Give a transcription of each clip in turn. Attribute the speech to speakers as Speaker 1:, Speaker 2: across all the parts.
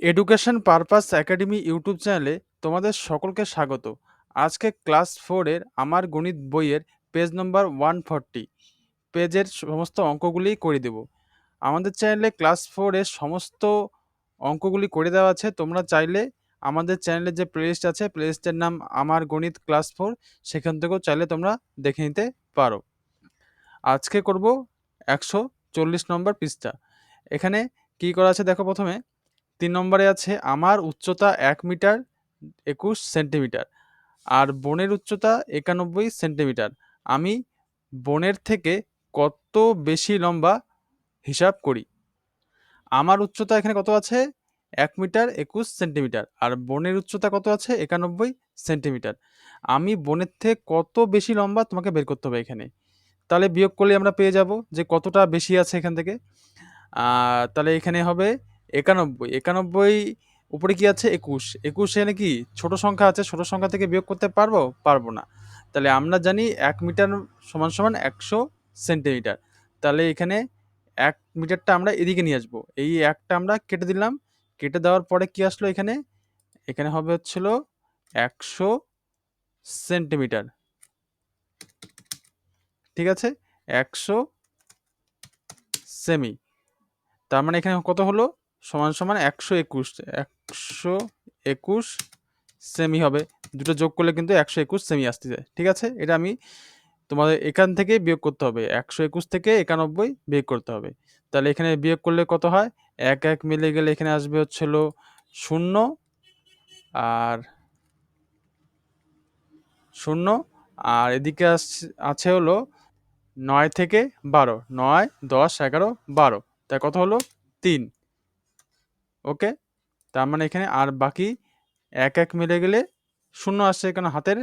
Speaker 1: Education purpose academy YouTube চ্যানেলে তোমাদের সকলকে স্বাগত। আজকে ক্লাস ফোরের আমার গণিত বইয়ের পেজ নম্বর ওয়ান ফর্টি পেজের সমস্ত অঙ্কগুলি করে দেব। আমাদের চ্যানেলে ক্লাস ফোরের সমস্ত অঙ্কগুলি করে দেওয়া আছে। তোমরা চাইলে আমাদের চ্যানেলে যে প্লেলিস্ট আছে প্লেলিস্টের নাম আমার গণিত ক্লাস ফোর সেখান থেকেও চাইলে তোমরা দেখে নিতে পারো। আজকে করব একশো চল্লিশ নম্বর পৃষ্ঠা। এখানে কি করা আছে দেখো প্রথমে। তিন নম্বরে আছে, আমার উচ্চতা এক মিটার একুশ সেন্টিমিটার আর বোনের উচ্চতা একানব্বই সেন্টিমিটার। আমি বোনের থেকে কত বেশি লম্বা হিসাব করি? আমার উচ্চতা এখানে কত আছে? এক মিটার একুশ সেন্টিমিটার আর বনের উচ্চতা কত আছে? একানব্বই সেন্টিমিটার। আমি বনের থেকে কত বেশি লম্বা তোমাকে বের করতে হবে এখানে। তাহলে বিয়োগ করলে আমরা পেয়ে যাব যে কতটা বেশি আছে এখান থেকে। তাহলে এখানে হবে একানব্বই একানব্বই উপরে কি আছে? একুশ। একুশ এখানে কি ছোট সংখ্যা আছে, ছোট সংখ্যা থেকে বিয়োগ করতে পারব? পারব না। তাহলে আমরা জানি এক মিটার সমান সমান একশো সেন্টিমিটার। তাহলে এখানে এক মিটারটা আমরা এদিকে নিয়ে আসব। এই একটা আমরা কেটে দিলাম। কেটে দেওয়ার পরে কি আসলো এখানে? এখানে হবে হচ্ছিল একশো সেন্টিমিটার। ঠিক আছে? একশো সেমি। তার মানে এখানে কত হলো? সমান সমান একশো একুশ একশো একুশ সেমি হবে। দুটো যোগ করলে কিন্তু একশো একুশ সেমি আসতে যায়। ঠিক আছে? এটা আমি তোমাদের এখান থেকে বিয়োগ করতে হবে। একশো একুশ থেকে একানব্বই বিয়োগ করতে হবে। তাহলে এখানে বিয়োগ করলে কত হয়? এক এক মিলে গেলে এখানে আসবে হচ্ছিল শূন্য। আর শূন্য। আর এদিকে আছে হলো নয় থেকে বারো। নয়, দশ, এগারো, বারো। তাই কত হলো? তিন। ওকে? তার মানে এখানে আর বাকি এক এক মিলে গেলে শূন্য আসছে কারণ হাতের।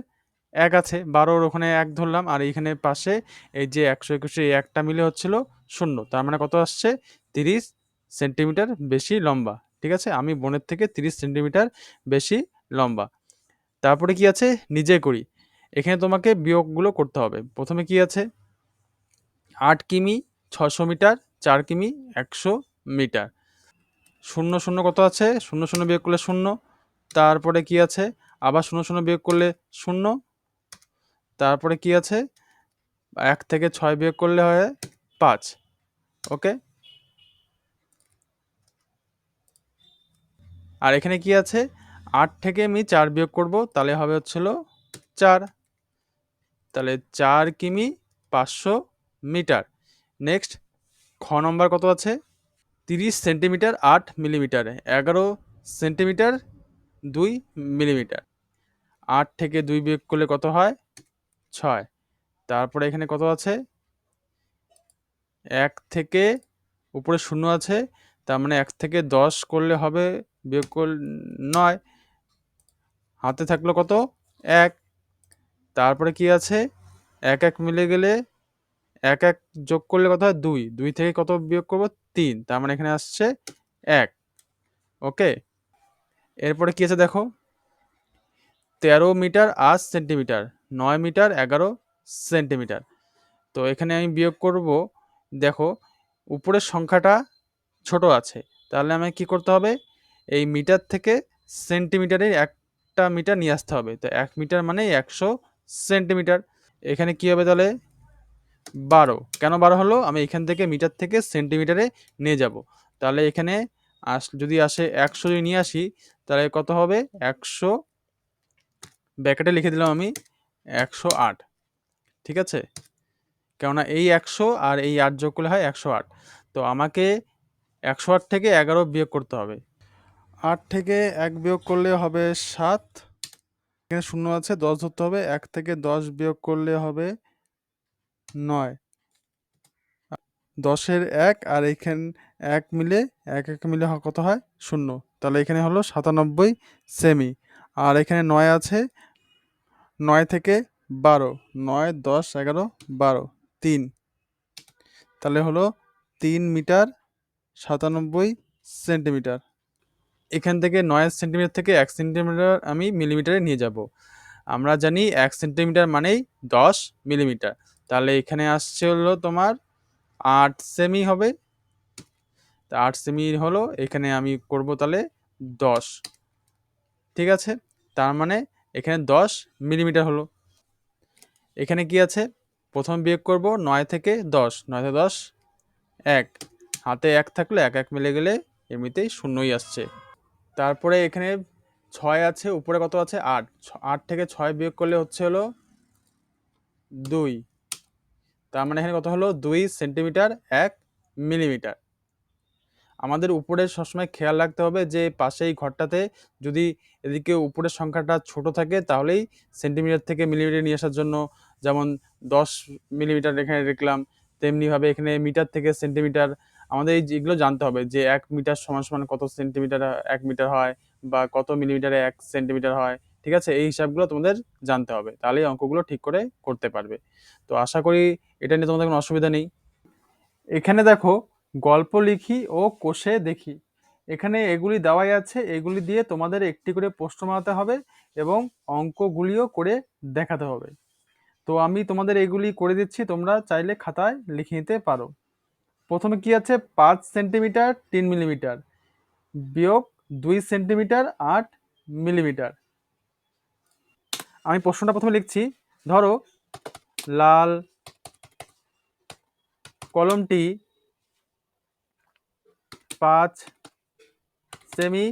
Speaker 1: এক আছে, বারোর ওখানে এক ধরলাম, আর এইখানে পাশে এই যে একশো একুশে একটা মিলে হচ্ছিল শূন্য। তার মানে কত আসছে? তিরিশ সেন্টিমিটার বেশি লম্বা, ঠিক আছে? আমি বোনের থেকে তিরিশ সেন্টিমিটার বেশি লম্বা। তারপরে কি আছে? নিজে করি। এখানে তোমাকে বিয়োগগুলো করতে হবে। প্রথমে কি আছে? আট কিমি ছশো মিটার, চার কিমি, একশো মিটার। শূন্য শূন্য কত আছে? শূন্য শূন্য বিয়োগ করলে শূন্য। তারপরে কি আছে? আবার শূন্য শূন্য বিয়োগ করলে শূন্য। তারপরে কি আছে? এক থেকে ছয় বিয়োগ করলে হয় পাঁচ। ওকে? আর এখানে কি আছে? আট থেকে আমি চার বিয়োগ করব, তাহলে হবে হচ্ছিল চার। তাহলে চার কিমি পাঁচশো মিটার। নেক্সট, খ নম্বর কত আছে? তিরিশ সেন্টিমিটার আট মিলিমিটার, এগারো সেন্টিমিটার দুই মিলিমিটার। আট থেকে দুই বিয়োগ করলে কত হয়? ছয়। তারপরে এখানে কত আছে? এক থেকে উপরে শূন্য আছে, তার মানে এক থেকে দশ করলে হবে বিয়োগ করলে নয়। হাতে থাকল কত? এক। তারপরে কি আছে? এক এক মিলে গেলে এক এক যোগ করলে কত হয়? দুই। দুই থেকে কত বিয়োগ করব? তিন। তার মানে এখানে আসছে এক। ওকে? এরপরে কি আছে দেখো? তেরো মিটার আট সেন্টিমিটার। নয় মিটার, এগারো সেন্টিমিটার। তো এখানে আমি বিয়োগ করব, দেখো, উপরের সংখ্যাটা ছোট আছে। তাহলে আমাকে কি করতে হবে? এই মিটার থেকে সেন্টিমিটারের একটা মিটার নিয়ে আসতে হবে। তো এক মিটার মানে একশো সেন্টিমিটার। এখানে কি হবে তাহলে? বারো। কেন বারো হলো? আমি এখান থেকে মিটার থেকে সেন্টিমিটারে নিয়ে যাব। তাহলে এখানে আস, যদি আসে একশো যদি নিয়ে আসি, তাহলে কত হবে? একশো ব্যাকেটে লিখে দিলাম আমি একশো আট। ঠিক আছে? কেননা এই একশো আর এই আট যোগ করলে হয় একশো আট। তো আমাকে একশো আট থেকে এগারো বিয়োগ করতে হবে। আট থেকে এক বিয়োগ করলে হবে সাত। এখানে শূন্য আছে, দশ ধরতে হবে। এক থেকে দশ বিয়োগ করলে হবে নয়। দশের এক আর এইখান এক মিলে এক এক মিলে কত হয়? শূন্য। তাহলে এখানে হলো সাতানব্বই সেমি আর এখানে নয় আছে নয় থেকে বারো। নয়, দশ, এগারো, বারো, তিন। তাহলে হলো তিন মিটার সাতানব্বই সেন্টিমিটার। এখান থেকে নয় সেন্টিমিটার থেকে এক সেন্টিমিটার আমি মিলিমিটারে নিয়ে যাব। আমরা জানি এক সেন্টিমিটার মানেই দশ মিলিমিটার। তাহলে এখানে আসছে হলো তোমার আট সেমি হবে। তা আট সেমি হলো, এখানে আমি করব তাহলে দশ। ঠিক আছে? তার মানে এখানে দশ মিলিমিটার হলো। এখানে কি আছে? প্রথম বিয়োগ করব নয় থেকে দশ। নয় থেকে দশ, এক। হাতে এক থাকলে এক এক মিলে গেলে এমনিতেই শূন্যই আসছে। তারপরে এখানে ছয় আছে, উপরে কত আছে? আট। আট থেকে ছয় বিয়োগ করলে হচ্ছে হলো দুই। তার মানে এখানে কত হলো দুই সেন্টিমিটার, এক মিলিমিটার। আমাদের উপরে সবসময় খেয়াল রাখতে হবে যে পাশে এই ঘরটাতে যদি এদিকে উপরের সংখ্যাটা ছোট থাকে তাহলেই সেন্টিমিটার থেকে মিলিমিটার নিয়ে আসার জন্য যেমন দশ মিলিমিটার এখানে দেখলাম, তেমনিভাবে এখানে মিটার থেকে সেন্টিমিটার আমাদের এই যেগুলো জানতে হবে যে এক মিটার সমান সমান কত সেন্টিমিটার, এক মিটার হয় বা কত মিলিমিটারে এক সেন্টিমিটার হয়। ঠিক আছে? এই হিসাবগুলো তোমাদের জানতে হবে। তাহলেই অঙ্কগুলো ঠিক করে করতে পারবে। তো আশা করি এটা নিয়ে তোমাদের কোনো অসুবিধা নেই। এখানে দেখো, গল্প লিখি ও কোষে দেখি। এখানে এগুলি দেওয়াই আছে। এগুলি দিয়ে তোমাদের একটি করে প্রশ্ন বানাতে হবে এবং অঙ্কগুলিও করে দেখাতে হবে। তো আমি তোমাদের এগুলি করে দিচ্ছি। তোমরা চাইলে খাতায় লিখে নিতে পারো। প্রথমে কি আছে? পাঁচ সেন্টিমিটার, তিন মিলিমিটার। বিয়োগ দুই সেন্টিমিটার, আট মিলিমিটার। আমি প্রশ্নটা প্রথমে লিখছি। ধরো লাল কলমটি পাঁচ সেমি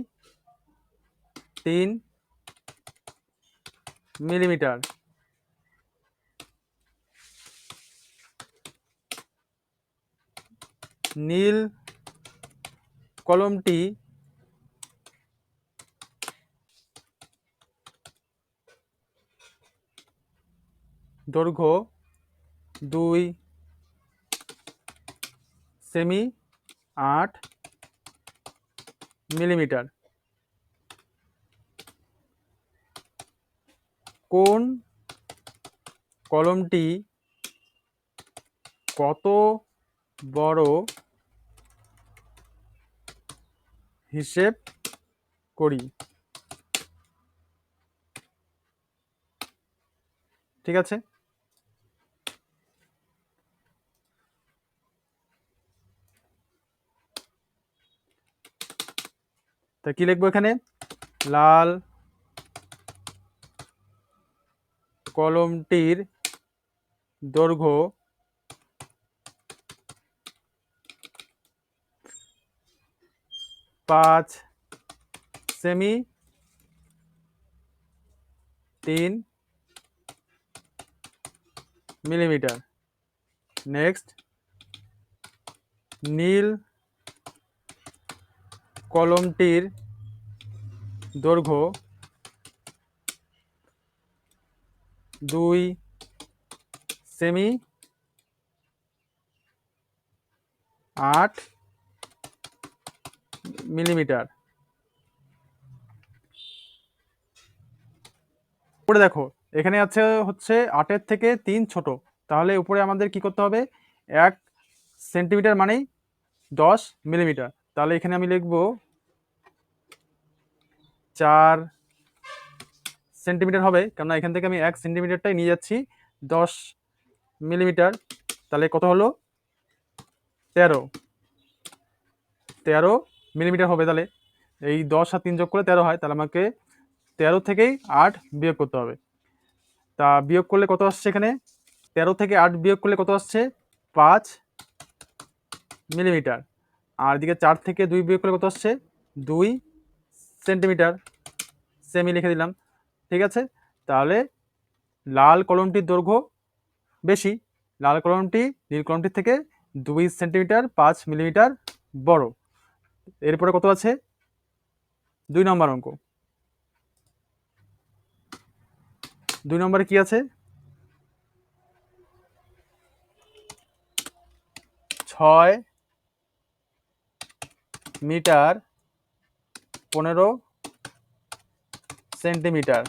Speaker 1: তিন মিলিমিটার। নীল কলমটি দৈর্ঘ্য দুই সেমি আট মিলিমিটার। কোন কলমটি কত বড় হিসেব করি? ঠিক আছে? তা কি লিখব এখানে? লাল কলমটির দৈর্ঘ্য পাঁচ সেমি তিন মিলিমিটার। নেক্সট নীল কলমটির দৈর্ঘ্য দুই সেমি আট মিলিমিটার। উপরে দেখো, এখানে আছে হচ্ছে আটের থেকে তিন ছোট। তাহলে উপরে আমাদের কি করতে হবে? এক সেন্টিমিটার মানেই দশ মিলিমিটার। তাহলে এখানে আমি লিখব চার সেন্টিমিটার হবে, কেননা এখান থেকে আমি এক সেন্টিমিটারটাই নিয়ে যাচ্ছি, দশ মিলিমিটার। তাহলে কত হলো? তেরো। তেরো মিলিমিটার হবে তাহলে। এই দশ আর তিন যোগ করে তেরো হয়, তাহলে আমাকে তেরো থেকেই আট বিয়োগ করতে হবে। তা বিয়োগ করলে কত আসছে এখানে? তেরো থেকে আট বিয়োগ করলে কত আসছে? পাঁচ মিলিমিটার। আর এদিকে চার থেকে দুই বিয়োগ করলে কত আসছে? দুই সেন্টিমিটার। সেমি লিখে দিলাম। ঠিক আছে? তাহলে লাল কলমটির দৈর্ঘ্য বেশি। লাল কলমটি নীল কলমটির থেকে দুই সেন্টিমিটার পাঁচ মিলিমিটার বড়। এরপরে কত আছে? দুই নম্বর অঙ্ক। দুই নম্বরে কি আছে? ছয় মিটার পনেরো সেন্টিমিটার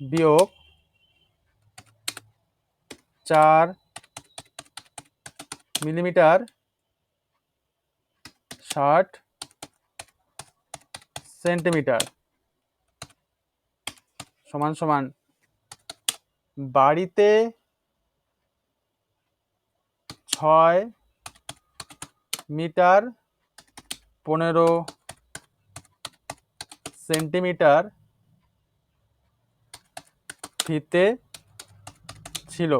Speaker 1: বিয়োগ চার মিলিমিটার ষাট সেন্টিমিটার সমান সমান বাড়িতে ছয় মিটার পনেরো সেন্টিমিটার ফিতে ছিল।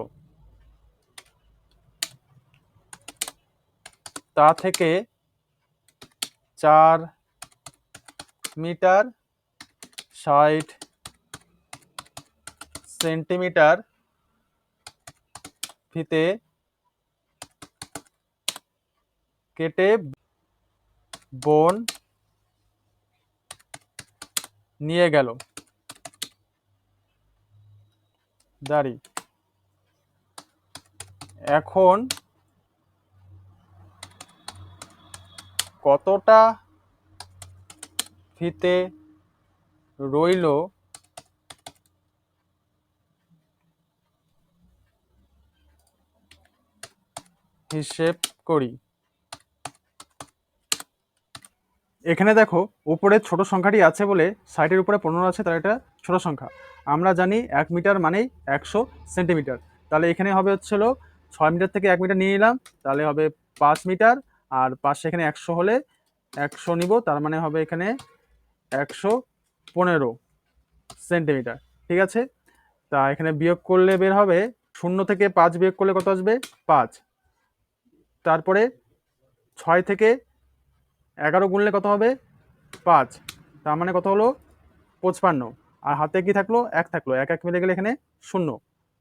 Speaker 1: তা থেকে চার মিটার ষাট সেন্টিমিটার ফিতে কেটে বোন নিয়ে গেল। দাড়ি। এখন কতটা ফিতে রইল হিসেব করি। এখানে দেখো, উপরে ছোট সংখ্যাটি আছে বলে সাইটের উপরে পনেরো আছে তার এটা ছোট সংখ্যা। আমরা জানি এক মিটার মানেই একশো সেন্টিমিটার। তাহলে এখানে হবে হচ্ছিল ছয় মিটার থেকে এক মিটার নিয়ে নিলাম, তাহলে হবে পাঁচ মিটার, আর পাশে এখানে একশো হলে একশো নিব, তার মানে হবে এখানে একশো পনেরো সেন্টিমিটার। ঠিক আছে? তা এখানে বিয়োগ করলে বের হবে, শূন্য থেকে পাঁচ বিয়োগ করলে কত আসবে? পাঁচ। তারপরে ছয় থেকে এগারো গুনলে কত হবে? পাঁচ। তার মানে কত হলো? পঁচপান্ন। আর হাতে কি থাকল? এক থাকল। এক এক মিলে গেলে এখানে শূন্য।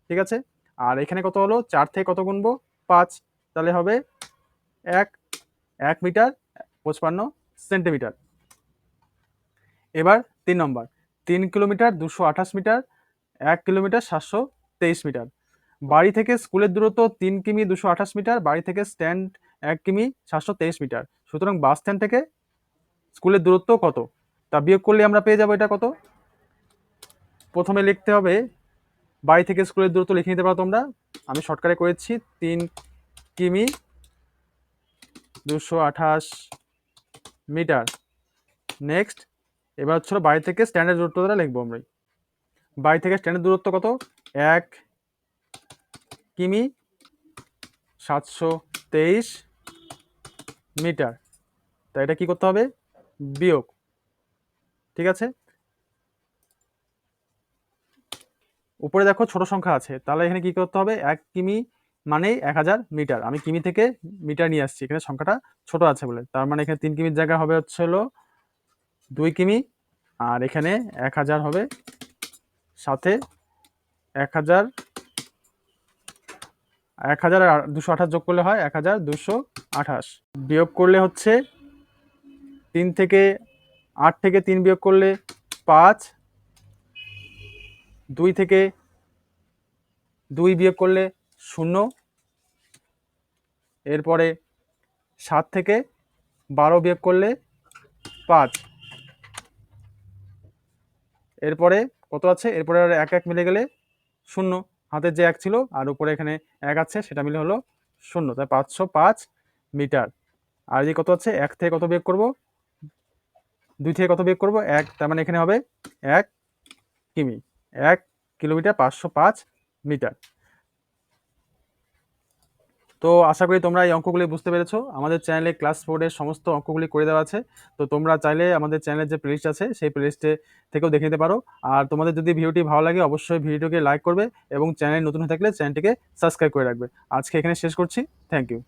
Speaker 1: ঠিক আছে? আর এখানে কত হলো? চার থেকে কত গুনবো পাঁচ। তাহলে হবে এক। এক মিটার, পঁচপান্ন সেন্টিমিটার। এবার তিন নম্বর। তিন কিলোমিটার দুশো আঠাশ মিটার, এক কিলোমিটার সাতশো তেইশ মিটার। বাড়ি থেকে স্কুলের দূরত্ব তিন কিমি দুশো আঠাশ মিটার, বাড়ি থেকে স্ট্যান্ড এক কিমি সাতশো তেইশ মিটার। সুতরাং বাস স্ট্যান্ড থেকে স্কুলের দূরত্ব কত? তা বিয়োগ করলে আমরা পেয়ে যাব এটা কত? প্রথমে লিখতে হবে বাড়ি থেকে স্কুলের দূরত্ব লিখে নিতে পারো তোমরা। আমি শর্টকাটে করেছি, তিন কিমি দুশো আঠাশ মিটার। নেক্সট, এবার হচ্ছিল বাড়ি থেকে স্ট্যান্ডের দূরত্বটা লিখব আমরা। বাড়ি থেকে স্ট্যান্ডের দূরত্ব কত? এক কিমি সাতশো তেইশ মিটার। তা এটা কি করতে হবে? বিয়োগ। ঠিক আছে? উপরে দেখো ছোট সংখ্যা আছে। তাহলে এখানে কি করতে হবে? এক কিমি মানেই এক হাজার মিটার। আমি কিমি থেকে মিটার নিয়ে আসছি। এখানে সংখ্যাটা ছোট আছে বলে। তার মানে এখানে তিন কিমির জায়গা হবে হচ্ছে হলো দুই কিমি। আর এখানে এক হাজার হবে। সাথে এক হাজার এক হাজার দুশো আঠাশ যোগ করলে হয় এক হাজার দুশো আঠাশ। বিয়োগ করলে হচ্ছে তিন থেকে আট থেকে তিন বিয়োগ করলে পাঁচ। দুই থেকে দুই বিয়োগ করলে শূন্য। এরপরে সাত থেকে বারো বিয়োগ করলে পাঁচ। এরপরে কত আছে? এরপরে আর এক এক মিলে গেলে শূন্য। হাতের যে এক ছিল আর উপরে এখানে এক আছে, সেটা মিলে হলো শূন্য। তাই পাঁচশো পাঁচ মিটার। আর যে কত আছে? এক থেকে কত বিয়োগ করব? দুই থেকে কত বিয়োগ করব? এক, তার মানে এখানে হবে এক কিমি, এক কিলোমিটার পাঁচশো পাঁচ মিটার। তো আশা করি তোমরা এই অঙ্কগুলি বুঝতে পেরেছ। আমাদের চ্যানেলে ক্লাস ফোরের সমস্ত অঙ্কগুলি করে দেওয়া আছে। তো তোমরা চাইলে আমাদের চ্যানেলের যে প্লেলিস্ট আছে, সেই প্লেলিস্টে থেকেও দেখে নিতে পারো। আর তোমাদের যদি ভিডিওটি ভালো লাগে, অবশ্যই ভিডিওকে লাইক করবে এবং চ্যানেল নতুন হয়ে থাকলে চ্যানেলটিকে সাবস্ক্রাইব করে রাখবে। আজকে এখানে শেষ করছি। Thank you